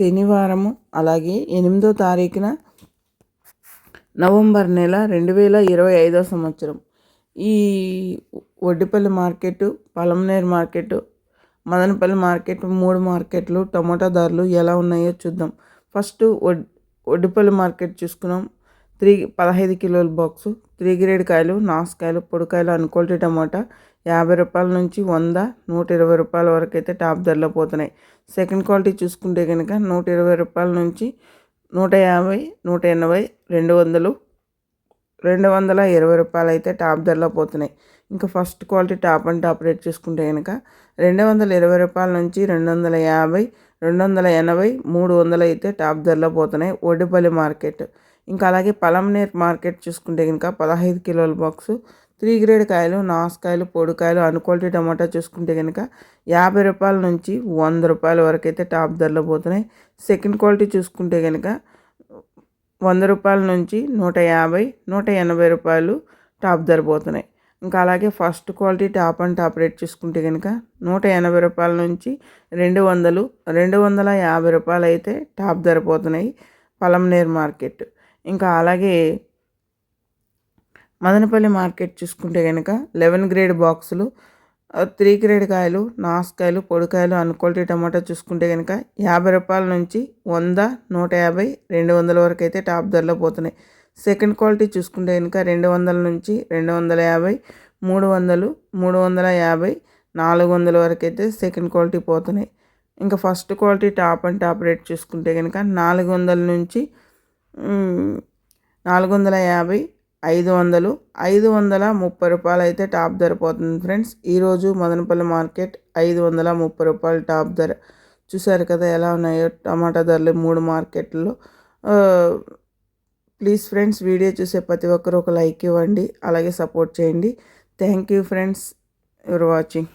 శనివారము అలాగే ఎనిమిదో తారీఖున నవంబర్ నెల రెండు వేల ఇరవై ఐదో సంవత్సరం. ఈ Oddipalli market Palamaner market Madanapalle market మూడు మార్కెట్లు టమోటా ధరలు ఎలా ఉన్నాయో చూద్దాం. ఫస్ట్ వడ్ వడ్డిపల్లి మార్కెట్ చూసుకున్నాం. త్రీ పదహైదు కిలోల బాక్సు త్రీ గ్రేడ్ కాయలు నాసుకాయలు పొడికాయలు అనుకోల్టీ టమాటా యాభై రూపాయల నుంచి వంద నూట ఇరవై రూపాయల వరకు అయితే టాప్ ధరలో పోతున్నాయి. సెకండ్ క్వాలిటీ చూసుకుంటే కనుక నూట ఇరవై రూపాయల నుంచి నూట యాభై నూట ఎనభై రెండు వందలు రెండు వందల ఇరవై రూపాయలు అయితే టాప్ ధరలో పోతున్నాయి. ఇంకా first quality top and top rate చూసుకుంటే కనుక రెండు వందల ఇరవై రూపాయల నుంచి రెండు వందల యాభై రెండు వందల ఎనభై మూడు వందలు అయితే టాప్ ధరలో పోతున్నాయి. ఒడ్డిపల్లి మార్కెట్ ఇంకా అలాగే పలంనేర్ మార్కెట్ చూసుకుంటే కనుక పదహైదు కిలోల బాక్సు త్రీ గ్రేడ్ కాయలు నాసుకాయలు పొడికాయలు అన్క్వాలిటీ టమాటా చూసుకుంటే కనుక యాభై రూపాయల నుంచి వంద రూపాయల వరకు అయితే టాప్ ధరలో పోతున్నాయి. సెకండ్ క్వాలిటీ చూసుకుంటే కనుక వంద రూపాయల నుంచి నూట యాభై నూట ఎనభై రూపాయలు టాప్ ధర పోతున్నాయి. ఇంకా అలాగే first quality top and top rate చూసుకుంటే కనుక నూట ఎనభై రూపాయల నుంచి రెండు వందలు రెండు వందల యాభై రూపాయలు అయితే టాప్ ధర పోతున్నాయి పలంనేర్ మార్కెట్. ఇంకా అలాగే మదనపల్లి మార్కెట్ చూసుకుంటే కనుక లెవెన్ గ్రేడ్ బాక్సులు త్రీ గ్రేడ్ కాయలు నాసుకాయలు పొడికాయలు అన్క్వాలిటీ టమాటా చూసుకుంటే కనుక యాభై రూపాయల నుంచి వంద నూట యాభై రెండు వందల వరకు అయితే టాప్ ధరలో పోతున్నాయి. సెకండ్ క్వాలిటీ చూసుకుంటే కనుక రెండు వందల నుంచి రెండు వందల యాభై మూడు వందలు మూడు వందల యాభై నాలుగు వందల వరకు అయితే సెకండ్ క్వాలిటీ పోతున్నాయి. ఇంకా first quality top and top rate చూసుకుంటే కనుక నాలుగు వందల నుంచి నాలుగు వందల యాభై ఐదు వందలు ఐదు వందల ముప్పై రూపాయలు అయితే టాప్ ధర పోతుంది ఫ్రెండ్స్. ఈరోజు మదనపల్లి మార్కెట్ ఐదు వందల ముప్పై రూపాయలు టాప్ ధర. చూసారు కదా ఎలా ఉన్నాయో టమాటా ధరలు మూడు మార్కెట్లో. ప్లీజ్ ఫ్రెండ్స్ వీడియో చూసే ప్రతి ఒక్కరు ఒక లైక్ ఇవ్వండి అలాగే సపోర్ట్ చేయండి. Thank you friends your watching?